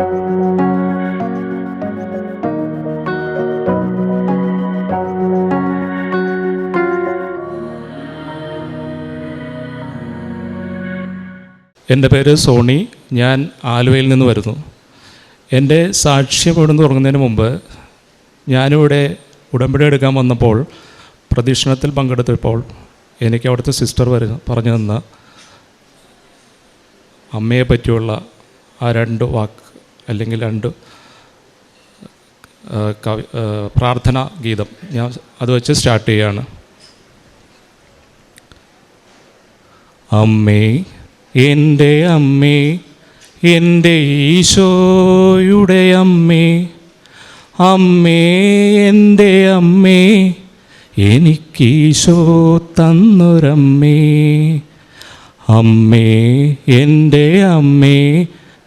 എന്റെ പേര് സോണി. ഞാൻ ആലുവയിൽ നിന്ന് വരുന്നു. എന്റെ സാക്ഷ്യം ഇവിടെ നിന്ന് തുടങ്ങുന്നതിന് മുമ്പ് ഞാനിവിടെ ഉടമ്പടി എടുക്കാൻ വന്നപ്പോൾ പ്രദക്ഷിണത്തിൽ പങ്കെടുത്തപ്പോൾ എനിക്ക് അവിടുത്തെ സിസ്റ്റർ വരുന്ന പറഞ്ഞു തന്ന അമ്മയെ പറ്റിയുള്ള ആ രണ്ട് വാക്ക് അല്ലെങ്കിൽ രണ്ട് കവി പ്രാർത്ഥന ഗീതം. ഞാൻ അത് വെച്ച് സ്റ്റാർട്ട് ചെയ്യാണ്. അമ്മേ എന്റെ അമ്മേ എന്റെ ഈശോയുടെ അമ്മേ അമ്മേ എന്റെ അമ്മേ എനിക്കീശോ തന്നൊരമ്മേ. അമ്മേ എന്റെ അമ്മേ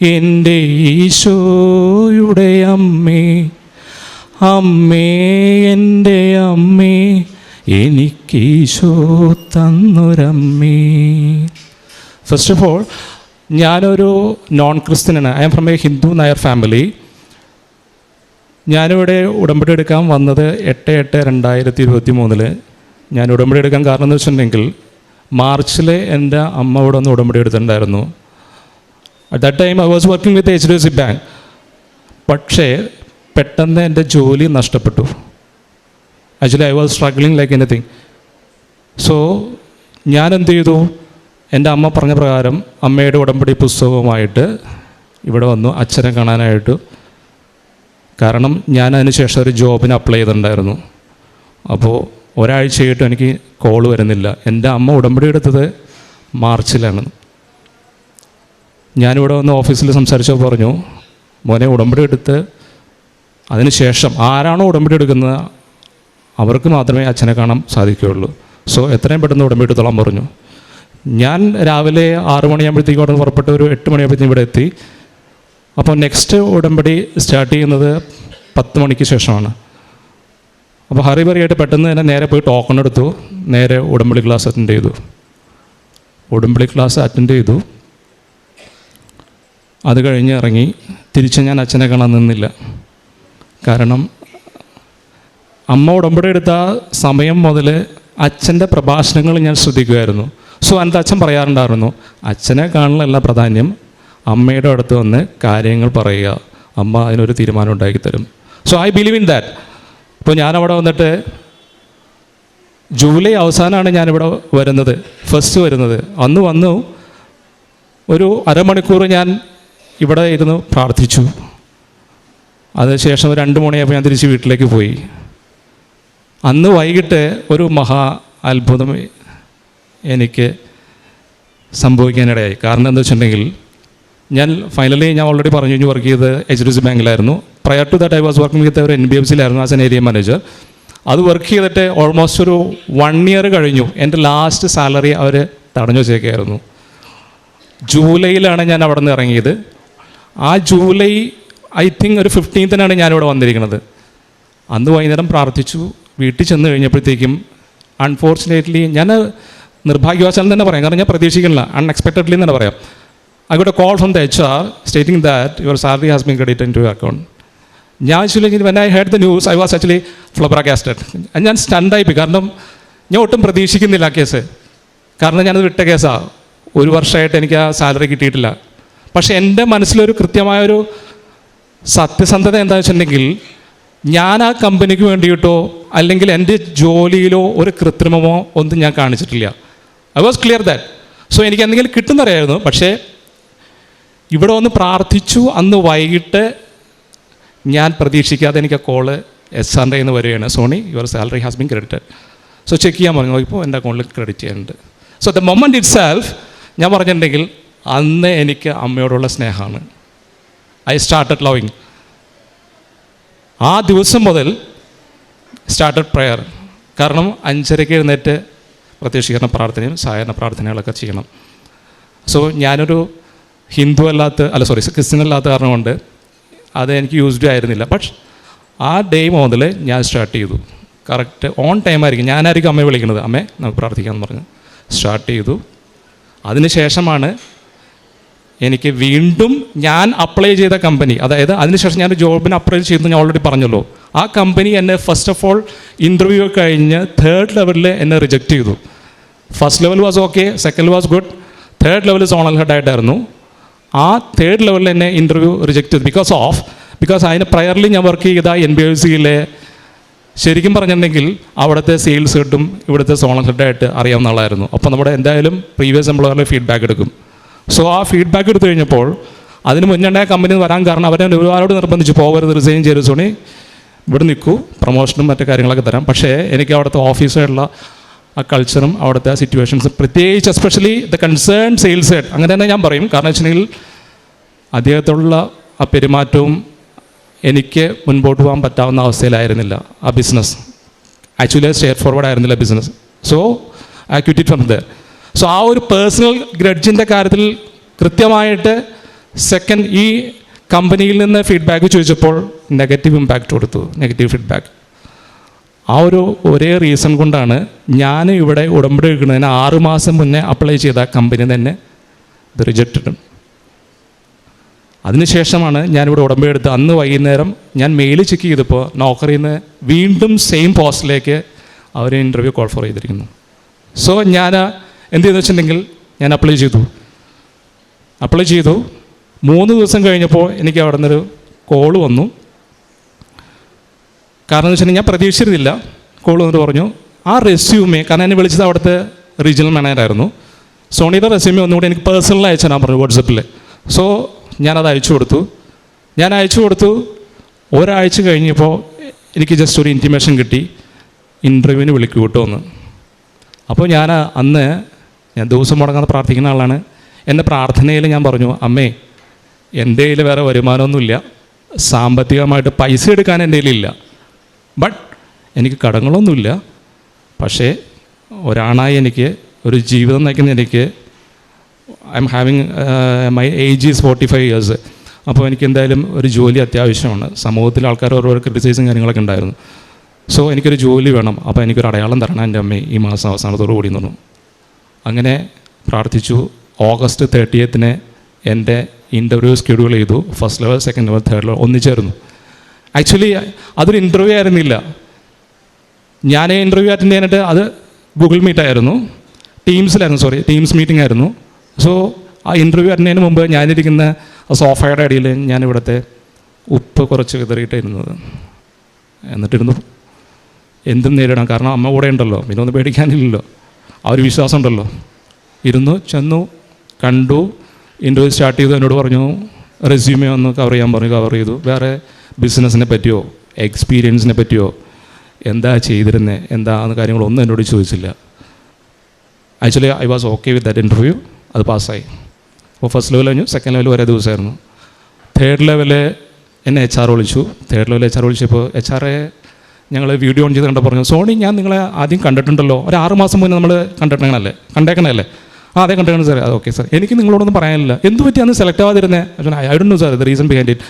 എന്റെ ഈശോയുടെ അമ്മേ അമ്മേ എന്റെ അമ്മേ എനിക്കീശോ തന്നൊരമ്മേ. ഫസ്റ്റ് ഓഫ് ഓൾ ഞാനൊരു non ക്രിസ്ത്യനാണ് I am from a Hindu Nair family ഞാനിവിടെ ഉടമ്പടി എടുക്കാൻ വന്നത് എട്ട് എട്ട് രണ്ടായിരത്തി ഇരുപത്തി മൂന്നിൽ ഞാൻ ഉടമ്പടി എടുക്കാൻ കാരണം എന്ന് വെച്ചിട്ടുണ്ടെങ്കിൽ മാർച്ചിൽ എന്റെ അമ്മ ഇവിടെ ഒന്ന് ഉടമ്പടി എടുത്തിട്ടുണ്ടായിരുന്നു. At that time I was working with H D F C bank പക്ഷേ പെട്ടെന്ന് എന്റെ ജോലി നഷ്ടപ്പെട്ടു. Actually I was struggling like anything so ഞാൻ എന്ത് ചെയ്തു? എന്റെ അമ്മ പറഞ്ഞ പ്രകാരം അമ്മയുടെ ഉടമ്പടി പുസ്തകവുമായിട്ട് ഇവിടെ വന്നു അച്ഛനെ കാണാനായിട്ട്. കാരണം ഞാൻ അതിന് ശേഷം ഒരു ജോബിന് അപ്ലൈ ചെയ്തിട്ടുണ്ടായിരുന്നു. അപ്പോൾ ഒരാഴ്ചയായിട്ടും എനിക്ക് കോൾ വരുന്നില്ല. എന്റെ അമ്മ ഉടമ്പടി എടുത്തത് മാർച്ചിലാണ്. ഞാനിവിടെ വന്ന് ഓഫീസിൽ സംസാരിച്ചപ്പോൾ പറഞ്ഞു മോനെ ഉടമ്പടി എടുത്ത് അതിനുശേഷം ആരാണോ ഉടമ്പടി എടുക്കുന്നത് അവർക്ക് മാത്രമേ അച്ഛനെ കാണാൻ സാധിക്കുകയുള്ളൂ. സോ എത്രയും പെട്ടെന്ന് ഉടമ്പടി എടുത്തോളാൻ പറഞ്ഞു. ഞാൻ രാവിലെ ആറ് മണിയാകുമ്പോഴത്തേക്കും അവിടെ പുറപ്പെട്ട് ഒരു എട്ട് മണിയാകുമ്പോഴത്തേക്കും ഇവിടെ എത്തി. അപ്പോൾ നെക്സ്റ്റ് ഉടമ്പടി സ്റ്റാർട്ട് ചെയ്യുന്നത് പത്ത് മണിക്ക് ശേഷമാണ്. അപ്പോൾ ഹറി ഹറിബറിയായിട്ട് പെട്ടെന്ന് തന്നെ നേരെ പോയി ടോക്കൺ എടുത്തു. നേരെ ഉടമ്പടി ക്ലാസ് അറ്റൻഡ് ചെയ്തു. ഉടമ്പടി ക്ലാസ് അറ്റൻഡ് ചെയ്തു. അത് കഴിഞ്ഞ് ഇറങ്ങി. തിരിച്ച് ഞാൻ അച്ഛനെ കാണാൻ നിന്നില്ല. കാരണം അമ്മ ഉടമ്പടി എടുത്ത സമയം മുതൽ അച്ഛന്റെ പ്രഭാഷണങ്ങൾ ഞാൻ ശ്രദ്ധിക്കുമായിരുന്നു സോ എന്റെ അച്ഛൻ പറയാറുണ്ടായിരുന്നു അച്ഛനെ കാണലല്ല പ്രാധാന്യം. അമ്മയുടെ അടുത്ത് വന്ന് കാര്യങ്ങൾ പറയുക. അമ്മ അതിനൊരു തീരുമാനം ഉണ്ടാക്കി തരും so I believe in that ഇപ്പോൾ ഞാനവിടെ വന്നിട്ട് ജൂലൈ അവസാനമാണ് ഞാനിവിടെ വരുന്നത് ഫസ്റ്റ് വരുന്നത്. അന്ന് വന്നു ഒരു അരമണിക്കൂർ ഞാൻ ഇവിടെ ഇരുന്ന് പ്രാർത്ഥിച്ചു. അതിനുശേഷം രണ്ട് മണിയായപ്പോൾ ഞാൻ തിരിച്ച് വീട്ടിലേക്ക് പോയി. അന്ന് വൈകിട്ട് ഒരു മഹാ അത്ഭുതം എനിക്ക് സംഭവിക്കാനിടയായി. കാരണം എന്താ വെച്ചിട്ടുണ്ടെങ്കിൽ ഞാൻ ഫൈനലി ഞാൻ ഓൾറെഡി പറഞ്ഞു കഴിഞ്ഞു വർക്ക് ചെയ്ത് H D C ബാങ്കിലായിരുന്നു. Prior to that I was working with ഒരു എൻ ബി എഫ് സിയിലായിരുന്നു ആസ് എൻ ഏരിയ മാനേജർ അത് വർക്ക് ചെയ്തിട്ട് ഓൾമോസ്റ്റ് ഒരു വൺ ഇയർ കഴിഞ്ഞു. എന്റെ ലാസ്റ്റ് സാലറി അവർ തടഞ്ഞു വെച്ചേക്കായിരുന്നു. ജൂലൈയിലാണ് ഞാൻ അവിടെ നിന്ന് ഇറങ്ങിയത്. ആ ജൂലൈ ഐ തിങ്ക് ഒരു ഫിഫ്റ്റീൻത്തിനാണ് ഞാനിവിടെ വന്നിരിക്കുന്നത്. അന്ന് വൈകുന്നേരം പ്രാർത്ഥിച്ചു. വീട്ടിൽ ചെന്ന് കഴിഞ്ഞപ്പോഴത്തേക്കും അൺഫോർച്ചുനേറ്റ്ലി ഞാൻ നിർഭാഗ്യവശാലം തന്നെ പറയാം. കാരണം ഞാൻ പ്രതീക്ഷിക്കുന്നില്ല. അൺഎക്സ്പെക്റ്റഡ്ലി തന്നെ പറയാം. I got a call from the H R stating that your salary has been credit into account ഞാൻ actually when I heard the news I was actually flabbergasted ഞാൻ സ്റ്റണ്ടായിപ്പോയി കാരണം ഞാൻ ഒട്ടും പ്രതീക്ഷിക്കുന്നില്ല ആ കേസ് കാരണം ഞാനത് വിട്ട കേസാണ് ഒരു വർഷമായിട്ട് എനിക്ക് ആ സാലറി കിട്ടിയിട്ടില്ല. പക്ഷേ എന്റെ മനസ്സിലൊരു കൃത്യമായൊരു സത്യസന്ധത എന്താ വെച്ചിട്ടുണ്ടെങ്കിൽ ഞാൻ ആ കമ്പനിക്ക് വേണ്ടിയിട്ടോ അല്ലെങ്കിൽ എന്റെ ജോലിയിലോ ഒരു കൃത്രിമമോ ഒന്നും ഞാൻ കാണിച്ചിട്ടില്ല. I was clear that so എനിക്ക് എന്തെങ്കിലും കിട്ടുന്നറിയായിരുന്നു. പക്ഷേ ഇവിടെ ഒന്ന് പ്രാർത്ഥിച്ചു. അന്ന് വൈകിട്ട് ഞാൻ പ്രതീക്ഷിക്കാതെ എനിക്ക് ആ കോൾ എസ് ആറിന്റെ നിന്ന് വരികയാണ്. Sony your salary has been credited so check ചെയ്യാൻ പറഞ്ഞു. ഇപ്പോൾ എന്റെ അക്കൗണ്ടിൽ ക്രെഡിറ്റ് ചെയ്യുന്നുണ്ട്. So the moment itself ഞാൻ പറഞ്ഞിട്ടുണ്ടെങ്കിൽ അന്ന് എനിക്ക് അമ്മയോടുള്ള സ്നേഹമാണ്. ഐ സ്റ്റാർട്ടഡ് ലവിങ് ആ ദിവസം മുതൽ സ്റ്റാർട്ടഡ് പ്രെയർ കാരണം അഞ്ചരയ്ക്ക് എഴുന്നേറ്റ് പ്രത്യക്ഷീകരണ പ്രാർത്ഥനയും സഹായന പ്രാർത്ഥനകളൊക്കെ ചെയ്യണം. സോ ഞാനൊരു ഹിന്ദു അല്ലാത്ത അല്ല സോറി ക്രിസ്ത്യൻ അല്ലാത്ത കാരണം കൊണ്ട് അത് എനിക്ക് യൂസ്ഡ് ആയിരുന്നില്ല. ബട്ട് ആ ഡേ മുതൽ ഞാൻ സ്റ്റാർട്ട് ചെയ്തു. കറക്റ്റ് ഓൺ ടൈം ആയിരിക്കും. ഞാനായിരിക്കും അമ്മയെ വിളിക്കുന്നത്. അമ്മേ നമുക്ക് പ്രാർത്ഥിക്കാമെന്ന് പറഞ്ഞു. സ്റ്റാർട്ട് ചെയ്തു. അതിനുശേഷമാണ് എനിക്ക് വീണ്ടും ഞാൻ അപ്ലൈ ചെയ്ത കമ്പനി അതായത് അതിനുശേഷം ഞാൻ ജോബിന് അപ്ലൈ ചെയ്തെന്ന് ഞാൻ ഓൾറെഡി പറഞ്ഞല്ലോ. ആ കമ്പനി എന്നെ ഫസ്റ്റ് ഓഫ് ഓൾ ഇന്റർവ്യൂ കഴിഞ്ഞ് തേർഡ് ലെവലിൽ എന്നെ റിജക്റ്റ് ചെയ്തു. First level was okay second was good third level zonal head ആയിട്ടായിരുന്നു ആ തേർഡ് ലെവലിൽ എന്നെ ഇന്റർവ്യൂ റിജക്റ്റ് ചെയ്തു. ബിക്കോസ് ഓഫ് ബിക്കോസ് അതിന് പ്രയർലി ഞാൻ വർക്ക് ചെയ്ത എൻ ബി എഫ് സിയിലെ ശരിക്കും പറഞ്ഞിട്ടുണ്ടെങ്കിൽ അവിടുത്തെ സെയിൽസ് ഹെഡും ഇവിടുത്തെ സോണൽ ഹെഡായിട്ട് അറിയാവുന്ന ആളായിരുന്നു. അപ്പോൾ നമ്മുടെ എന്തായാലും പ്രീവിയസ് എംപ്ലോയറിലെ ഫീഡ്ബാക്ക് എടുക്കും. സോ ആ ഫീഡ്ബാക്ക് എടുത്തു കഴിഞ്ഞപ്പോൾ അതിന് മുന്നേ കമ്പനി വരാൻ കാരണം അവരെ ഒരുപാട് നിർബന്ധിച്ച് പോകരുത് റിസൈൻ ചെയ്ത് സോണി. ഇവിടെ നിൽക്കൂ പ്രൊമോഷനും മറ്റു കാര്യങ്ങളൊക്കെ തരാം. പക്ഷേ എനിക്ക് അവിടുത്തെ ഓഫീസായിട്ടുള്ള ആ കൾച്ചറും അവിടുത്തെ ആ സിറ്റുവേഷൻസും പ്രത്യേകിച്ച് especially the concern sales head അങ്ങനെ തന്നെ ഞാൻ പറയും. കാരണം വെച്ചിട്ടുണ്ടെങ്കിൽ അദ്ദേഹത്തോടുള്ള ആ പെരുമാറ്റവും എനിക്ക് മുൻപോട്ട് പോകാൻ പറ്റാവുന്ന അവസ്ഥയിലായിരുന്നില്ല ആ ബിസിനസ് ആക്ച്വലി സ്റ്റേറ്റ് ഫോർവേഡ് ആയിരുന്നില്ല business so I quit from there so ആ ഒരു പേഴ്സണൽ ഗ്രഡ്ജിന്റെ കാര്യത്തിൽ കൃത്യമായിട്ട് സെക്കൻഡ് ഈ കമ്പനിയിൽ നിന്ന് ഫീഡ്ബാക്ക് ചോദിച്ചപ്പോൾ നെഗറ്റീവ് ഇമ്പാക്റ്റ് കൊടുത്തു നെഗറ്റീവ് ഫീഡ്ബാക്ക് ആ ഒരു ഒരേ റീസൺ കൊണ്ടാണ് ഞാൻ ഇവിടെ ഉടമ്പടി എടുക്കുന്നതിന് ആറ് മാസം മുന്നേ അപ്ലൈ ചെയ്ത കമ്പനി തന്നെ ഇത് റിജക്റ്റഡ് അതിനുശേഷമാണ് ഞാനിവിടെ ഉടമ്പടി എടുത്ത് അന്ന് വൈകുന്നേരം ഞാൻ മെയിൽ ചെക്ക് ചെയ്തപ്പോൾ നോക്കറിയിൽ നിന്ന് വീണ്ടും സെയിം പോസ്റ്റിലേക്ക് അവർ ഇന്റർവ്യൂ കോൾ ഫോർ ചെയ്തിരിക്കുന്നു. സോ ഞാൻ എന്ത് ചെയ്തെന്ന് വെച്ചിട്ടുണ്ടെങ്കിൽ ഞാൻ അപ്ലൈ ചെയ്തു. അപ്ലൈ ചെയ്തു. മൂന്ന് ദിവസം കഴിഞ്ഞപ്പോൾ എനിക്ക് അവിടെ നിന്നൊരു കോൾ വന്നു. കാരണം എന്ന് ഞാൻ പ്രതീക്ഷിച്ചിരുന്നില്ല. കോൾ വന്നിട്ട് പറഞ്ഞു ആ റെസ്യൂമേ കാരണം എന്നെ വിളിച്ചത് അവിടുത്തെ റീജിയണൽ മാനേജറായിരുന്നു സോണിയുടെ റെസ്യൂമേ ഒന്നുകൂടി എനിക്ക് പേഴ്സണൽ അയച്ചു ഞാൻ പറഞ്ഞു വാട്സപ്പിൽ സോ ഞാനത് അയച്ചു കൊടുത്തു. ഞാൻ അയച്ചു കൊടുത്തു. ഒരാഴ്ച കഴിഞ്ഞപ്പോൾ എനിക്ക് ജസ്റ്റ് ഒരു ഇന്റിമേഷൻ കിട്ടി. ഇന്റർവ്യൂവിന് വിളിക്കൂട്ടോ എന്ന്. അപ്പോൾ ഞാൻ അന്ന് ഞാൻ ദിവസം മുടങ്ങാതെ പ്രാർത്ഥിക്കുന്ന ആളാണ്. എന്റെ പ്രാർത്ഥനയിൽ ഞാൻ പറഞ്ഞു അമ്മേ എന്റെ കയ്യിൽ വേറെ വരുമാനമൊന്നുമില്ല. സാമ്പത്തികമായിട്ട് പൈസ എടുക്കാൻ എന്റെ കയ്യിലില്ല ബട്ട് എനിക്ക് കടങ്ങളൊന്നുമില്ല. പക്ഷേ ഒരാണായി എനിക്ക് ഒരു ജീവിതം നയിക്കുന്ന എനിക്ക് I'm having my age is forty five years അപ്പോൾ എനിക്ക് എന്തായാലും ഒരു ജോലി അത്യാവശ്യമാണ്. സമൂഹത്തിൽ ആൾക്കാർ ഓരോ ക്രിറ്റിസൈസും കാര്യങ്ങളൊക്കെ ഉണ്ടായിരുന്നു. സോ എനിക്കൊരു ജോലി വേണം. അപ്പോൾ എനിക്കൊരു അടയാളം തരണം എന്റെ അമ്മ ഈ മാസം അവസാനത്തോടു കൂടി എന്ന് പറഞ്ഞു. അങ്ങനെ പ്രാർത്ഥിച്ചു. ഓഗസ്റ്റ് തേർട്ടിയത്തിന് എന്റെ ഇന്റർവ്യൂ സ്കെഡ്യൂൾ ചെയ്തു. First level second level third level ഒന്നിച്ചായിരുന്നു actually അതൊരു ഇന്റർവ്യൂ ആയിരുന്നില്ല. ഞാൻ ഇന്റർവ്യൂ അറ്റൻഡ് ചെയ്യാനായിട്ട് അത് ഗൂഗിൾ മീറ്റ് ആയിരുന്നു. ടീംസിലായിരുന്നു സോറി ടീംസ് മീറ്റിംഗ് ആയിരുന്നു. സോ ആ ഇന്റർവ്യൂ അറ്റൻഡ് മുമ്പ് ഞാനിരിക്കുന്ന സോഫയുടെ അടിയിൽ ഞാൻ ഇവിടുത്തെ ഉപ്പ് കുറച്ച് വിതറിയിട്ടായിരുന്നത് എന്നിട്ടിരുന്നു. എന്തും നേരിടാം കാരണം അമ്മ കൂടെ ഉണ്ടല്ലോ. പിന്നെ ഒന്നും പേടിക്കാനില്ലല്ലോ. ആ ഒരു വിശ്വാസം ഉണ്ടല്ലോ. ഇരുന്നു ചെന്നു കണ്ടു ഇന്റർവ്യൂ സ്റ്റാർട്ട് ചെയ്തു എന്നോട് പറഞ്ഞു റെസ്യൂമേ ഒന്ന് കവർ ചെയ്യാൻ പറഞ്ഞു കവർ ചെയ്തു. വേറെ ബിസിനസ്സിനെ പറ്റിയോ എക്സ്പീരിയൻസിനെ പറ്റിയോ എന്താ ചെയ്തിരുന്നത് എന്താന്ന് കാര്യങ്ങളൊന്നും എന്നോട് ചോദിച്ചില്ല. Actually I was okay with that interview അത് പാസ്സായി. അപ്പോൾ ഫസ്റ്റ് ലെവൽ കഴിഞ്ഞു സെക്കൻഡ് ലെവൽ വരെ ദിവസമായിരുന്നു. തേർഡ് ലെവൽ എന്നെ എച്ച് ആർ വിളിച്ചു. തേർഡ് ലെവൽ എച്ച് ആർ വിളിച്ചപ്പോൾ എച്ച് ആറെ ഞങ്ങൾ വീഡിയോ ഓൺ ചെയ്ത് കണ്ട പറഞ്ഞു സോണി ഞാൻ നിങ്ങളെ ആദ്യം കണ്ടിട്ടുണ്ടല്ലോ. ഒരു ആറ് മാസം മുന്നേ നമ്മൾ കണ്ടിട്ടേക്കണല്ലേ കണ്ടേക്കണല്ലേ? ആ അതെ കണ്ടേക്കണം സാർ അത് ഓക്കെ സാർ എനിക്ക് നിങ്ങളോടൊന്നും പറയാനില്ല. എന്ത് പറ്റി അന്ന് select ആവാതിരുന്നത് I do sir the reason behind it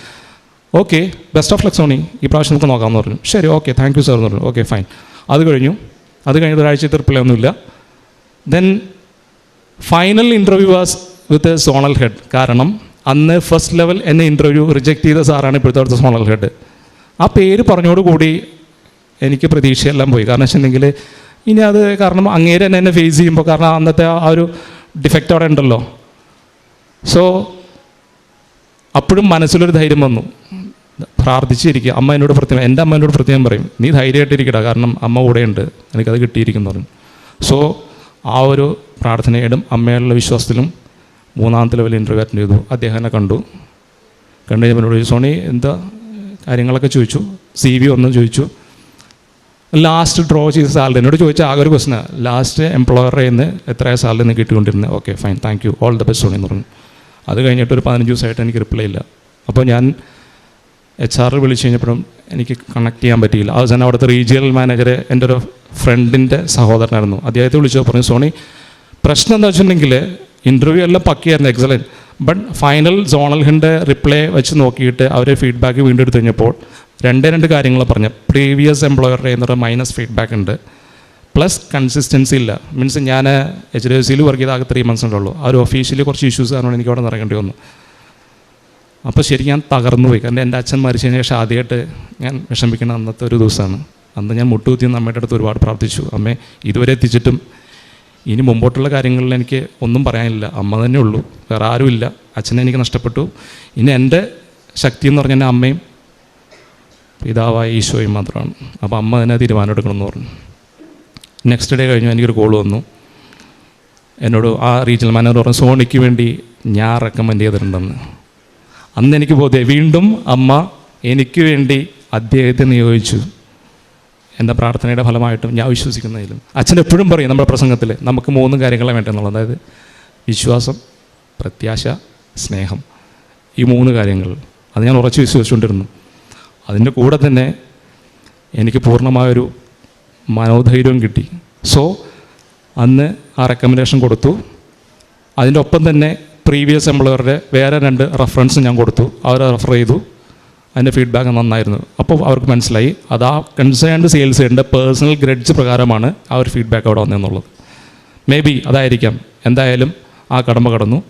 okay best of luck Soni. ഈ പ്രാവശ്യം നമുക്ക് നോക്കാമെന്ന് പറഞ്ഞു. ശരി ഓക്കെ താങ്ക് യു സാർ എന്ന് പറഞ്ഞു. ഓക്കെ ഫൈൻ അത് കഴിഞ്ഞു. അത് കഴിഞ്ഞ ഒരാഴ്ച റിപ്ലൈ ഒന്നുമില്ല then final interview was with zonal head കാരണം അന്ന് ഫസ്റ്റ് ലെവൽ എന്നെ ഇന്റർവ്യൂ റിജക്റ്റ് ചെയ്ത സാറാണ് ഇപ്പോഴത്തെ സോണൽ ഹെഡ് ആ പേര് പറഞ്ഞോടുകൂടി എനിക്ക് പ്രതീക്ഷയെല്ലാം പോയി. കാരണം വെച്ചിട്ടുണ്ടെങ്കിൽ ഇനി അത് കാരണം അങ്ങേര് തന്നെ എന്നെ ഫേസ് ചെയ്യുമ്പോൾ കാരണം അന്നത്തെ ആ ഒരു ഡിഫക്റ്റ് അവിടെ ഉണ്ടല്ലോ. സോ അപ്പോഴും മനസ്സിലൊരു ധൈര്യം വന്നു. പ്രാർത്ഥിച്ചിരിക്കുക. അമ്മ എന്നോട് പ്രത്യേകം എന്റെ അമ്മ എന്നോട് പ്രത്യേകം പറയും നീ ധൈര്യമായിട്ടിരിക്കട കാരണം അമ്മ കൂടെയുണ്ട്. എനിക്കത് കിട്ടിയിരിക്കുന്നു പറഞ്ഞു സോ ആ ഒരു പ്രാർത്ഥനയിലും അമ്മയുള്ള വിശ്വാസത്തിലും മൂന്നാമത്തെ ലെവൽ ഇന്റർവ്യൂ അറ്റൻഡ് ചെയ്തു. അദ്ദേഹം എന്നെ കണ്ടു. കണ്ടു കഴിഞ്ഞപ്പോൾ സോണി എന്താ കാര്യങ്ങളൊക്കെ ചോദിച്ചു? സി വി ഒന്നും ചോദിച്ചു. ലാസ്റ്റ് ഡ്രോ ചെയ്ത സാലറി എന്നോട് ചോദിച്ച ആകെ ഒരു ക്വസ്റ്റിന് ലാസ്റ്റ് എംപ്ലോയറുടെ നിന്ന് എത്ര സാലറി നിന്ന് കിട്ടിക്കൊണ്ടിരുന്നത് okay fine thank you all the best എന്ന് പറഞ്ഞു. അത് കഴിഞ്ഞിട്ട് ഒരു പതിനഞ്ച് ദിവസമായിട്ട് എനിക്ക് റിപ്ലൈ ഇല്ല. അപ്പോൾ ഞാൻ എച്ച് ആർ വിളിച്ച് കഴിഞ്ഞപ്പോഴും എനിക്ക് കണക്ട് ചെയ്യാൻ പറ്റിയില്ല. അവസാനം അവിടുത്തെ റീജിയണൽ മാനേജർ എന്റെ ഒരു ഫ്രണ്ടിന്റെ സഹോദരനായിരുന്നു. അദ്ദേഹത്തെ വിളിച്ചു പറഞ്ഞു സോണി പ്രശ്നം എന്താ വെച്ചിട്ടുണ്ടെങ്കിൽ ഇന്റർവ്യൂ എല്ലാം പക്കിയായിരുന്നു എക്സലന്റ് ബട്ട് ഫൈനൽ സോണൽ ഹിന്റെ റിപ്ലൈ വെച്ച് നോക്കിയിട്ട് അവരെ ഫീഡ്ബാക്ക് വീണ്ടും കഴിഞ്ഞപ്പോൾ രണ്ടേ രണ്ട് കാര്യങ്ങൾ പറഞ്ഞു. പ്രീവിയസ് എംപ്ലോയറുടെ എന്നൊരു മൈനസ് ഫീഡ്ബാക്ക് ഉണ്ട്. പ്ലസ് കൺസിസ്റ്റൻസി ഇല്ല. മീൻസ് ഞാൻ എച്ച് ഡി എഫ് സിയിൽ വർക്ക് ചെയ്ത ആകെ ത്രീ മന്ത്സ് ഉണ്ടുള്ളൂ ആ ഒരു ഒഫീഷ്യലി കുറച്ച് ഇഷ്യൂസ് കാരണം എനിക്ക് അവിടെ നിറങ്ങേണ്ടി വന്നു. അപ്പോൾ ശരി ഞാൻ തകർന്നു പോയി. കാരണം എന്റെ അച്ഛൻ മരിച്ചതിന് ശേഷം ആദ്യമായിട്ട് ഞാൻ വിഷമിക്കുന്ന അന്നത്തെ ഒരു ദിവസമാണ്. അന്ന് ഞാൻ മുട്ടുകുത്തി അമ്മയുടെ അടുത്ത് ഒരുപാട് പ്രാർത്ഥിച്ചു. അമ്മേ ഇതുവരെ എത്തിച്ചിട്ടും ഇനി മുമ്പോട്ടുള്ള കാര്യങ്ങളിൽ എനിക്ക് ഒന്നും പറയാനില്ല. അമ്മ തന്നെ ഉള്ളൂ. വേറെ ആരുമില്ല. അച്ഛനെ എനിക്ക് നഷ്ടപ്പെട്ടു. ഇനി എന്റെ ശക്തി എന്ന് പറഞ്ഞാൽ അമ്മയും പിതാവായ ഈശോയും മാത്രമാണ്. അപ്പോൾ അമ്മ തന്നെ തീരുമാനം പറഞ്ഞു. നെക്സ്റ്റ് ഡേ കഴിഞ്ഞു എനിക്കൊരു കോൾ വന്നു. എന്നോട് ആ റീജിയണൽ മാനേജർ പറഞ്ഞു സോണിക്ക് വേണ്ടി ഞാൻ റെക്കമെൻഡ് ചെയ്തിട്ടുണ്ടെന്ന്. അന്ന് എനിക്ക് ബോധ്യം വീണ്ടും അമ്മ എനിക്ക് വേണ്ടി അദ്ദേഹത്തെ നിയോഗിച്ചു. എന്റെ പ്രാർത്ഥനയുടെ ഫലമായിട്ടും ഞാൻ വിശ്വസിക്കുന്നതിലും. അച്ഛൻ എപ്പോഴും പറയും നമ്മുടെ പ്രസംഗത്തിൽ നമുക്ക് മൂന്ന് കാര്യങ്ങളെ വേണ്ടെന്നുള്ളത് അതായത് വിശ്വാസം പ്രത്യാശ സ്നേഹം. ഈ മൂന്ന് കാര്യങ്ങൾ. അത് ഞാൻ ഉറച്ചു വിശ്വസിച്ചുകൊണ്ടിരുന്നു. അതിന്റെ കൂടെ തന്നെ എനിക്ക് പൂർണമായൊരു മനോധൈര്യവും കിട്ടി. സോ അന്ന് ആ റെക്കമെൻഡേഷൻ കൊടുത്തു. അതിന്റെ ഒപ്പം തന്നെ പ്രീവിയസ് എംപ്ലോയറുടെ വേറെ രണ്ട് റെഫറൻസ് ഞാൻ കൊടുത്തു. അവർ റെഫർ ചെയ്തു. അതിന്റെ ഫീഡ്ബാക്ക് നന്നായിരുന്നു. അപ്പോൾ അവർക്ക് മനസ്സിലായി. അത് ആ കൺസേൺഡ് സെയിൽസിന്റെ പേഴ്സണൽ ഗ്രഡ്ജ് പ്രകാരമാണ് ആ ഒരു ഫീഡ്ബാക്ക് അവിടെ വന്നതെന്നുള്ളത്. മേ ബി അതായിരിക്കാം. എന്തായാലും ആ കടമ്പ കടന്നു.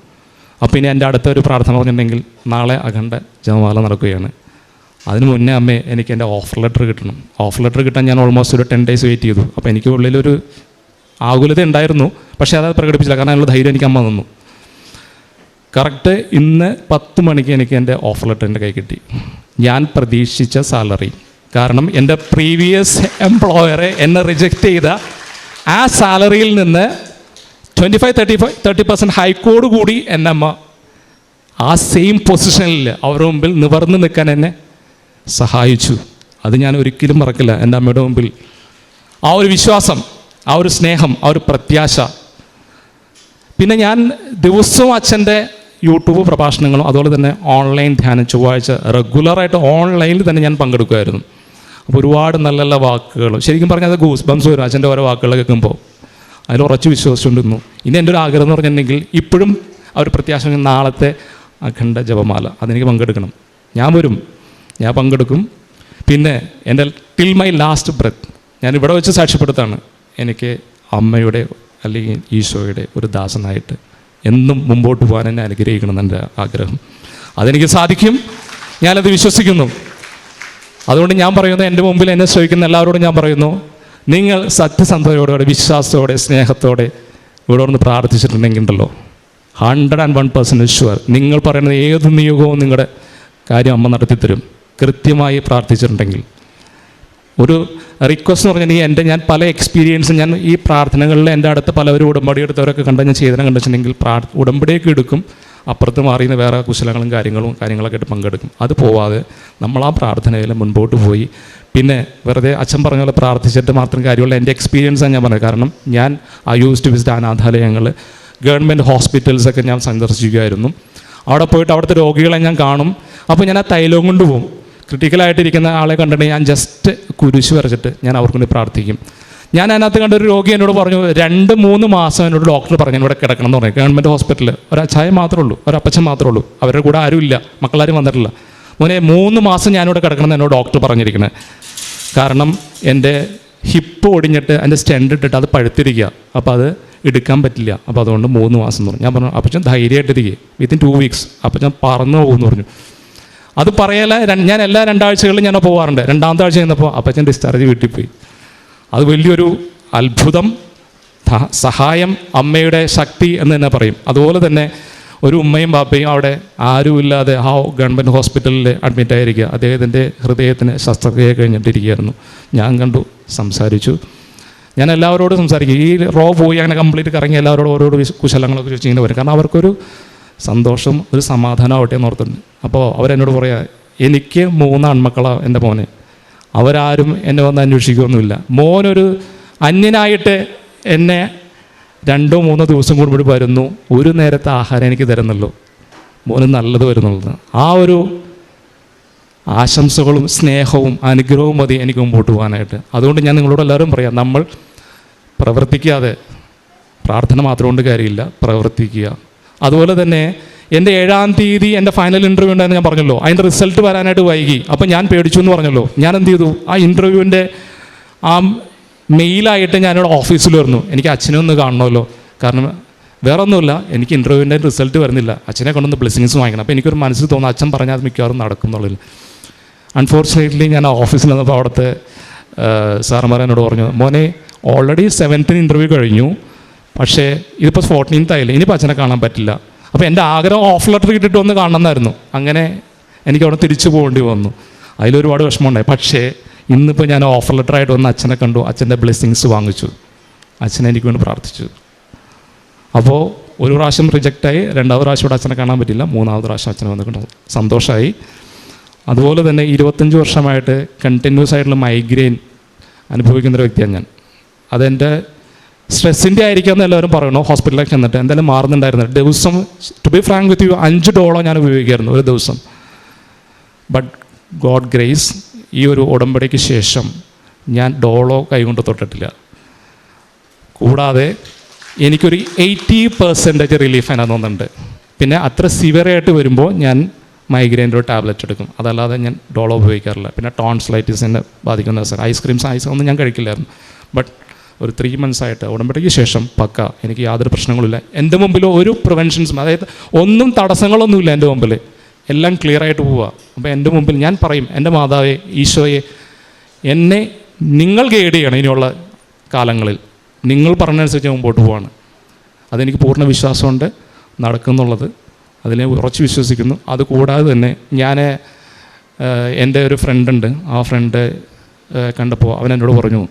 അപ്പോൾ ഇനി എന്റെ അടുത്ത ഒരു പ്രാർത്ഥന പറഞ്ഞിട്ടുണ്ടെങ്കിൽ നാളെ അഖണ്ഡ ജപമാല നടക്കുകയാണ്. അതിന് മുന്നേ അമ്മേ എനിക്ക് എന്റെ ഓഫർ ലെറ്റർ കിട്ടണം. ഓഫർ ലെറ്റർ കിട്ടാൻ ഞാൻ ഓൾമോസ്റ്റ് ഒരു ടെൻ ഡേയ്സ് വെയിറ്റ് ചെയ്തു. അപ്പോൾ എനിക്ക് ഉള്ളിലൊരു ആകുലത ഉണ്ടായിരുന്നു. പക്ഷേ അത് പ്രകടിപ്പിച്ചില്ല. കാരണം അതിനുള്ള ധൈര്യം എനിക്ക് അമ്മ തന്നു. കറക്റ്റ് ഇന്ന് പത്ത് മണിക്ക് എനിക്ക് എന്റെ ഓഫർ ലെറ്റർ എന്റെ കൈ കിട്ടി. ഞാൻ പ്രതീക്ഷിച്ച സാലറി കാരണം എന്റെ പ്രീവിയസ് എംപ്ലോയറെ എന്നെ റിജക്റ്റ് ചെയ്ത ആ സാലറിയിൽ നിന്ന് twenty five thirty five thirty percent ഹൈക്കോട് കൂടി എന്റെ അമ്മ ആ സെയിം പൊസിഷനിൽ അവരുടെ മുമ്പിൽ നിവർന്ന് നിൽക്കാൻ എന്നെ സഹായിച്ചു. അത് ഞാൻ ഒരിക്കലും മറക്കില്ല. എന്റെ അമ്മയുടെ മുമ്പിൽ ആ ഒരു വിശ്വാസം ആ ഒരു സ്നേഹം ആ ഒരു പ്രത്യാശ. പിന്നെ ഞാൻ ദിവസവും അച്ഛന്റെ യൂട്യൂബ് പ്രഭാഷണങ്ങളും അതുപോലെ തന്നെ ഓൺലൈൻ ധ്യാനം ചൊവ്വാഴ്ച റെഗുലറായിട്ട് ഓൺലൈനിൽ തന്നെ ഞാൻ പങ്കെടുക്കുമായിരുന്നു. അപ്പോൾ ഒരുപാട് നല്ല നല്ല വാക്കുകൾ. ശരിക്കും പറഞ്ഞാൽ അത് ഗൂസ് ബംസ് വരും അച്ഛന്റെ ഓരോ വാക്കുകൾ കേൾക്കുമ്പോൾ. അതിൽ ഉറച്ച് വിശ്വസിച്ചുകൊണ്ടിരുന്നു. ഇനി എന്റെ ഒരു ആഗ്രഹം എന്ന് പറഞ്ഞിട്ടുണ്ടെങ്കിൽ ഇപ്പോഴും ആ ഒരു പ്രത്യാശ നാളത്തെ അഖണ്ഡ ജപമാല അതെനിക്ക് പങ്കെടുക്കണം. ഞാൻ വരും. ഞാൻ പങ്കെടുക്കും. പിന്നെ എന്റെ ടിൽ മൈ ലാസ്റ്റ് ബ്രത്ത് ഞാൻ ഇവിടെ വെച്ച് സാക്ഷ്യപ്പെടുത്താണ്. എനിക്ക് അമ്മയുടെ അല്ലെങ്കിൽ ഈശോയുടെ ഒരു ദാസനായിട്ട് എന്നും മുമ്പോട്ട് പോകാൻ എന്നെ അനുഗ്രഹിക്കണം എന്റെ ആഗ്രഹം. അതെനിക്ക് സാധിക്കും. ഞാനത് വിശ്വസിക്കുന്നു. അതുകൊണ്ട് ഞാൻ പറയുന്നു എന്റെ മുമ്പിൽ എന്നെ ശ്രമിക്കുന്ന എല്ലാവരോടും ഞാൻ പറയുന്നു നിങ്ങൾ സത്യസന്ധതയോടെ വിശ്വാസത്തോടെ സ്നേഹത്തോടെ ഇവിടെ ഒന്ന് പ്രാർത്ഥിച്ചിട്ടുണ്ടെങ്കിൽ ഉണ്ടല്ലോ hundred and one percent sure നിങ്ങൾ പറയുന്നത് ഏത് നിയോഗവും നിങ്ങളുടെ കാര്യം അമ്മ നടത്തിത്തരും. കൃത്യമായി പ്രാർത്ഥിച്ചിട്ടുണ്ടെങ്കിൽ. ഒരു റിക്വസ്റ്റ് എന്ന് പറഞ്ഞാൽ ഈ എന്റെ ഞാൻ പല എക്സ്പീരിയൻസ് ഞാൻ ഈ പ്രാർത്ഥനകളിൽ എന്റെ അടുത്ത് പലവരും ഉടമ്പടി എടുത്തവരൊക്കെ കണ്ട ഞാൻ ചെയ്തതിനെ കണ്ടിട്ടുണ്ടെങ്കിൽ പ്രാർ ഉടമ്പടിയൊക്കെ എടുക്കും. അപ്പുറത്ത് മാറിയുന്ന വേറെ കുശലങ്ങളും കാര്യങ്ങളും കാര്യങ്ങളൊക്കെ ആയിട്ട് പങ്കെടുക്കും. അത് പോവാതെ നമ്മൾ ആ പ്രാർത്ഥനയിൽ മുൻപോട്ട് പോയി. പിന്നെ വെറുതെ അച്ഛൻ പറഞ്ഞ പോലെ പ്രാർത്ഥിച്ചിട്ട് മാത്രം കാര്യമുള്ള എന്റെ എക്സ്പീരിയൻസാണ് ഞാൻ പറഞ്ഞത്. കാരണം ഞാൻ ആ യൂസ് ടു വിസിറ്റ് അനാഥാലയങ്ങൾ ഗവൺമെന്റ് ഹോസ്പിറ്റൽസൊക്കെ ഞാൻ സന്ദർശിക്കുമായിരുന്നു അവിടെ പോയിട്ട് അവിടുത്തെ രോഗികളെ ഞാൻ കാണും. അപ്പോൾ ഞാൻ ആ തൈലവും കൊണ്ട് പോകും. ക്രിട്ടിക്കലായിട്ടിരിക്കുന്ന ആളെ കണ്ടിട്ട് ഞാൻ ജസ്റ്റ് കുരിശ് വരച്ചിട്ട് ഞാൻ അവർക്ക് വേണ്ടി പ്രാർത്ഥിക്കും. ഞാൻ അതിനകത്ത് കണ്ട ഒരു രോഗി എന്നോട് പറഞ്ഞു രണ്ട് മൂന്ന് മാസം എന്നോട് ഡോക്ടർ പറഞ്ഞു ഇവിടെ കിടക്കണം എന്ന് പറഞ്ഞു. ഗവൺമെന്റ് ഹോസ്പിറ്റലിൽ ഒരു അച്ചായ മാത്രമേ ഉള്ളൂ ഒരപ്പച്ചൻ മാത്രമേ ഉള്ളൂ. അവരുടെ കൂടെ ആരുമില്ല മക്കളാരും വന്നിട്ടില്ല. മോനെ മൂന്ന് മാസം ഞാനിവിടെ കിടക്കണം എന്ന് എന്നോട് ഡോക്ടർ പറഞ്ഞിരിക്കുന്നത് കാരണം എന്റെ ഹിപ്പ് ഒടിഞ്ഞിട്ട് എന്റെ സ്റ്റെൻഡ് ഇട്ടിട്ട് അത് പഴുത്തിരിക്കുക. അപ്പോൾ അത് എടുക്കാൻ പറ്റില്ല. അപ്പോൾ അതുകൊണ്ട് മൂന്ന് മാസം എന്ന് പറഞ്ഞു. ഞാൻ പറഞ്ഞു അപ്പച്ചൻ ധൈര്യമായിട്ടിരിക്കുക വിത്തിൻ ടു വീക്സ് അപ്പച്ചൻ പറന്നു പോകുമെന്ന് പറഞ്ഞു. അത് പറയല ഞാൻ എല്ലാ രണ്ടാഴ്ചകളിലും ഞാൻ പോകാറുണ്ട് രണ്ടാമത്തെ ആഴ്ച ചെന്നപ്പോൾ അപ്പച്ചൻ ഡിസ്ചാർജ് വീട്ടിൽ പോയി അത് വലിയൊരു അത്ഭുതം സഹായം അമ്മയുടെ ശക്തി എന്ന് തന്നെ പറയും. അതുപോലെ തന്നെ ഒരു ഉമ്മയും ബാപ്പയും അവിടെ ആരുമില്ലാതെ ആ ഗവൺമെന്റ് ഹോസ്പിറ്റലിൽ അഡ്മിറ്റ് ആയിരിക്കുക. അദ്ദേഹത്തിന്റെ ഹൃദയത്തിന് ശസ്ത്രക്രിയ കഴിഞ്ഞിട്ടിരിക്കുകയായിരുന്നു. ഞാൻ കണ്ടു സംസാരിച്ചു. ഞാൻ എല്ലാവരോടും സംസാരിക്കും. ഈ റോ പോയി അങ്ങനെ കംപ്ലീറ്റ് കറങ്ങി എല്ലാവരോടും ഓരോരോ കുശലങ്ങളൊക്കെ ചോദിച്ചിങ്ങനെ വരും. കാരണം അവർക്കൊരു സന്തോഷം ഒരു സമാധാനം ആവട്ടെ എന്ന് ഓർത്തുണ്ട് അപ്പോൾ അവരെന്നോട് പറയാ എനിക്ക് മൂന്ന് ആൺമക്കളാണ് എന്റെ മോനെ. അവരാരും എന്നെ വന്ന് അന്വേഷിക്കുകയൊന്നുമില്ല മോനൊരു അന്യനായിട്ട് എന്നെ രണ്ടോ മൂന്നോ ദിവസം കൂടുമ്പോൾ വരുന്നു. ഒരു നേരത്തെ ആഹാരം എനിക്ക് തരുന്നല്ലോ മോന് നല്ലത് വരുന്നുള്ളത്. ആ ഒരു ആശംസകളും സ്നേഹവും അനുഗ്രഹവും മതി എനിക്ക് മുമ്പോട്ട് പോകാനായിട്ട്. അതുകൊണ്ട് ഞാൻ നിങ്ങളോട് എല്ലാവരും പറയാം നമ്മൾ പ്രവർത്തിക്കാതെ പ്രാർത്ഥന മാത്രം കൊണ്ട് കാര്യമില്ല പ്രവർത്തിക്കുക. അതുപോലെ തന്നെ എന്റെ ഏഴാം തീയതി എന്റെ ഫൈനൽ ഇന്റർവ്യൂ ഉണ്ടായിരുന്നു ഞാൻ പറഞ്ഞല്ലോ. അതിന്റെ റിസൾട്ട് വരാനായിട്ട് വൈകി. അപ്പം ഞാൻ പേടിച്ചു എന്ന് പറഞ്ഞല്ലോ. ഞാൻ എന്ത് ചെയ്തു? ആ ഇന്റർവ്യൂവിന്റെ ആ മെയിലായിട്ട് ഞാനിവിടെ ഓഫീസിൽ വരുന്നു. എനിക്ക് അച്ഛനെ ഒന്ന് കാണണമല്ലോ. കാരണം വേറെ ഒന്നുമില്ല എനിക്ക് ഇന്റർവ്യൂവിന്റെ റിസൾട്ട് വരുന്നില്ല. അച്ഛനെ കൊണ്ടൊന്ന് ബ്ലെസ്സിങ്സ് വാങ്ങിക്കണം. അപ്പോൾ എനിക്കൊരു മനസ്സിൽ തോന്നുന്നു അച്ഛൻ പറഞ്ഞാൽ അത് മിക്കവാറും നടക്കും എന്നുള്ളതിൽ. അൺഫോർച്ചുനേറ്റ്ലി ഞാൻ ഓഫീസിൽ വന്നപ്പോൾ അവിടുത്തെ സാറന്മാർ പറഞ്ഞു മോനെ ഓൾറെഡി സെവൻത്തിന് ഇന്റർവ്യൂ കഴിഞ്ഞു. പക്ഷേ ഇതിപ്പോൾ ഫോർട്ടീൻത്ത് ആയില്ലേ ഇനിയിപ്പോൾ അച്ഛനെ കാണാൻ പറ്റില്ല. അപ്പോൾ എന്റെ ആഗ്രഹം ഓഫ് ലെറ്റർ കിട്ടിയിട്ട് ഒന്ന് കാണണമെന്നായിരുന്നു അങ്ങനെ എനിക്ക് അവിടെ തിരിച്ചു പോകേണ്ടി വന്നു. അതിലൊരുപാട് വിഷമമുണ്ടായി. പക്ഷേ ഇന്നിപ്പോൾ ഞാൻ ഓഫർ ലെറ്ററായിട്ട് വന്ന് അച്ഛനെ കണ്ടു. അച്ഛന്റെ ബ്ലെസ്സിങ്സ് വാങ്ങിച്ചു. അച്ഛനെ എനിക്ക് വേണ്ടി പ്രാർത്ഥിച്ചു. അപ്പോൾ ഒരു പ്രാവശ്യം റിജക്റ്റായി രണ്ടാമത് പ്രാവശ്യം ഇവിടെ അച്ഛനെ കാണാൻ പറ്റില്ല. മൂന്നാമത് പ്രാവശ്യം അച്ഛനെ വന്നിട്ടുണ്ട് സന്തോഷമായി അതുപോലെ തന്നെ ഇരുപത്തഞ്ച് വർഷമായിട്ട് കണ്ടിന്യൂസ് ആയിട്ടുള്ള മൈഗ്രെയിൻ അനുഭവിക്കുന്ന ഒരു വ്യക്തിയാണ് ഞാൻ. അതെന്റെ സ്ട്രെസ്സിന്റെ ആയിരിക്കാമെന്ന് എല്ലാവരും പറയണു. ഹോസ്പിറ്റലിലേക്ക് ചെന്നിട്ട്. എന്തായാലും മാറുന്നുണ്ടായിരുന്നു. ദിവസം to be frank with you അഞ്ച് ഡോളോ ഞാൻ ഉപയോഗിക്കായിരുന്നു ഒരു ദിവസം. ബട്ട് ഗോഡ് ഗ്രേസ് ഈ ഒരു ഉടമ്പടിക്ക് ശേഷം ഞാൻ ഡോളോ കൈകൊണ്ട് തൊട്ടിട്ടില്ല. കൂടാതെ എനിക്കൊരു എയ്റ്റി പെർസെന്റേജ് റിലീഫ് അതിനകത്ത് തോന്നുന്നുണ്ട്. പിന്നെ അത്ര സിവിയറായിട്ട് വരുമ്പോൾ ഞാൻ മൈഗ്രെയിന്റെ ഒരു ടാബ്ലറ്റ് എടുക്കും. അതല്ലാതെ ഞാൻ ഡോളോ ഉപയോഗിക്കാറില്ല. പിന്നെ ടോൺസ്ലൈറ്റിസിനെ ബാധിക്കുന്ന ദിവസം ഐസ്ക്രീംസ് ഐസ് ഒന്നും ഞാൻ കഴിക്കില്ലായിരുന്നു. ബട്ട് ഒരു ത്രീ മന്ത്സ് ആയിട്ട് ഉടമ്പടിക്ക് ശേഷം പക്ക എനിക്ക് യാതൊരു പ്രശ്നങ്ങളില്ല എന്റെ മുമ്പിൽ ഒരു പ്രിവെൻഷൻസും അതായത് ഒന്നും തടസ്സങ്ങളൊന്നുമില്ല എന്റെ മുമ്പിൽ. എല്ലാം ക്ലിയർ ആയിട്ട് പോവുക അപ്പോൾ എന്റെ മുമ്പിൽ ഞാൻ പറയും എന്റെ മാതാവേ ഈശോയെ എന്നെ നിങ്ങൾ ഗൈഡ് ചെയ്യണം ഇനിയുള്ള കാലങ്ങളിൽ. നിങ്ങൾ പറഞ്ഞതനുസരിച്ച് ഞാൻ മുമ്പോട്ട് പോവാണ്. അതെനിക്ക് പൂർണ വിശ്വാസമുണ്ട് നടക്കുന്നുള്ളത്. അതിനെ ഉറച്ച് വിശ്വസിക്കുന്നു. അതുകൂടാതെ തന്നെ ഞാൻ എന്റെ ഒരു ഫ്രണ്ട് ഉണ്ട്. ആ ഫ്രണ്ട് കണ്ടപ്പോൾ അവൻ എന്നോട് പറഞ്ഞു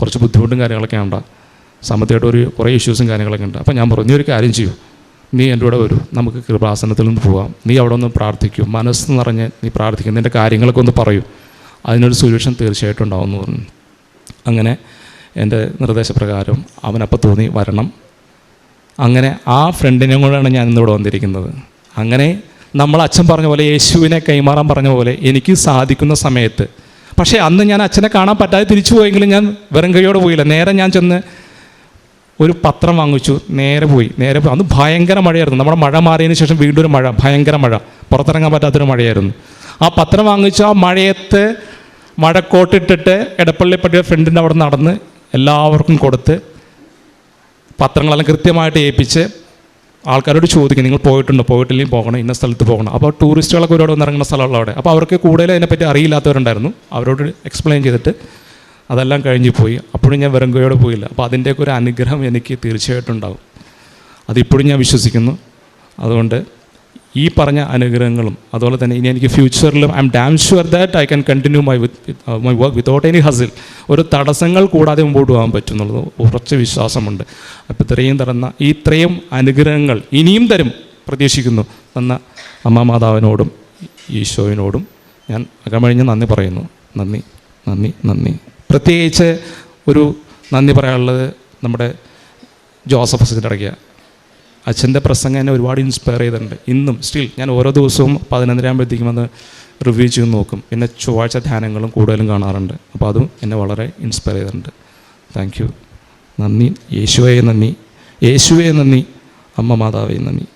കുറച്ച് ബുദ്ധിമുട്ടും കാര്യങ്ങളൊക്കെ ഉണ്ട് സാമ്പത്തികമായിട്ട് ഒരു കുറേ ഇഷ്യൂസും കാര്യങ്ങളൊക്കെ ഉണ്ട്. അപ്പോൾ ഞാൻ പറഞ്ഞു "നീ ഒരു കാര്യം ചെയ്യൂ. നീ എന്റെ കൂടെ വരൂ. നമുക്ക് കൃപാസനത്തിൽ നിന്ന് പോവാം നീ അവിടെ ഒന്ന് പ്രാർത്ഥിക്കൂ. മനസ്സ് നിറഞ്ഞ് നീ പ്രാർത്ഥിക്കും നിന്റെ കാര്യങ്ങളൊക്കെ ഒന്ന് പറയൂ. അതിനൊരു സൊല്യൂഷൻ തീർച്ചയായിട്ടും ഉണ്ടാവും എന്ന് പറഞ്ഞു. അങ്ങനെ എന്റെ നിർദ്ദേശപ്രകാരം അവനപ്പോൾ തോന്നി വരണം. അങ്ങനെ ആ ഫ്രണ്ടിനെ കൂടെയാണ് ഞാൻ ഇന്നിവിടെ വന്നിരിക്കുന്നത്. അങ്ങനെ നമ്മൾ അച്ഛൻ പറഞ്ഞ പോലെ യേശുവിനെ കൈമാറാൻ പറഞ്ഞ പോലെ എനിക്ക് സാധിക്കുന്ന സമയത്ത് പക്ഷേ അന്ന് ഞാൻ അച്ഛനെ കാണാൻ പറ്റാതെ തിരിച്ചു പോയെങ്കിലും ഞാൻ വെറും കൈയോടെ പോയില്ല. നേരെ ഞാൻ ചെന്ന് ഒരു പത്രം വാങ്ങിച്ചു. നേരെ പോയി. നേരെ പോയി. അന്ന് ഭയങ്കര മഴയായിരുന്നു. നമ്മുടെ മഴ മാറിയതിന് ശേഷം വീണ്ടും ഒരു മഴ. ഭയങ്കര മഴ. പുറത്തിറങ്ങാൻ പറ്റാത്തൊരു മഴയായിരുന്നു. ആ പത്രം വാങ്ങിച്ചു ആ മഴയത്ത് മഴക്കോട്ടിട്ടിട്ട് എടപ്പള്ളിപ്പട്ടിയുടെ ഫ്രണ്ടിന്റെ അവിടെ നടന്ന് എല്ലാവർക്കും കൊടുത്ത് പത്രങ്ങളെല്ലാം കൃത്യമായിട്ട് ഏൽപ്പിച്ച് ആൾക്കാരോട് ചോദിക്കും നിങ്ങൾ പോയിട്ടുണ്ടോ? പോയിട്ടില്ലെങ്കിൽ പോകണം ഇന്ന സ്ഥലത്ത് പോകണം. അപ്പോൾ ടൂറിസ്റ്റുകളൊക്കെ ഒരുപാട് വന്നിറങ്ങുന്ന സ്ഥലമുള്ള അവിടെ. അപ്പോൾ അവർക്ക് കൂടുതൽ അതിനെപ്പറ്റി അറിയില്ലാത്തവരുണ്ടായിരുന്നു. അവരോട് എക്സ്പ്ലെയിൻ ചെയ്തിട്ട് അതെല്ലാം കഴിഞ്ഞ് പോയി. അപ്പോഴും ഞാൻ വെറുങ്കയോടെ പോയില്ല. അപ്പോൾ അതിന്റെയൊക്കെ ഒരു അനുഗ്രഹം എനിക്ക് തീർച്ചയായിട്ടും ഉണ്ടാവും. അതിപ്പോഴും ഞാൻ വിശ്വസിക്കുന്നു. അതുകൊണ്ട് ഈ പറഞ്ഞ അനുഗ്രഹങ്ങളും അതുപോലെ തന്നെ ഇനി എനിക്ക് ഫ്യൂച്ചറിലും I'm damn sure that I can continue my my work without any hassle ഒരു തടസ്സങ്ങൾ കൂടാതെ മുമ്പോട്ട് പോകാൻ പറ്റും എന്നുള്ളത് ഉറച്ച വിശ്വാസമുണ്ട്. അപ്പോൾ ഇത്രയും തരുന്ന ഈ ഇത്രയും അനുഗ്രഹങ്ങൾ ഇനിയും തരും പ്രതീക്ഷിക്കുന്നു എന്ന അമ്മ മാതാവിനോടും ഈശോവിനോടും ഞാൻ അകമഴിഞ്ഞ് നന്ദി പറയുന്നു. നന്ദി നന്ദി നന്ദി. പ്രത്യേകിച്ച് ഒരു നന്ദി പറയാനുള്ളത് നമ്മുടെ ജോസഫ് അസിന്റെ അച്ഛന്റെ പ്രസംഗം എന്നെ ഒരുപാട് ഇൻസ്പയർ ചെയ്തിട്ടുണ്ട്. ഇന്നും സ്റ്റിൽ ഞാൻ ഓരോ ദിവസവും പതിനൊന്നരയാകുമ്പോഴത്തേക്കും വന്ന് റിവ്യൂ ചെയ്ത് നോക്കും. പിന്നെ ചൊവ്വാഴ്ച ധ്യാനങ്ങളും കൂടുതലും കാണാറുണ്ട്. അപ്പോൾ അതും എന്നെ വളരെ ഇൻസ്പയർ ചെയ്തിട്ടുണ്ട്. താങ്ക് യു നന്ദി. യേശുവേ നന്ദി. യേശുവേ നന്ദി. അമ്മ മാതാവേ നന്ദി.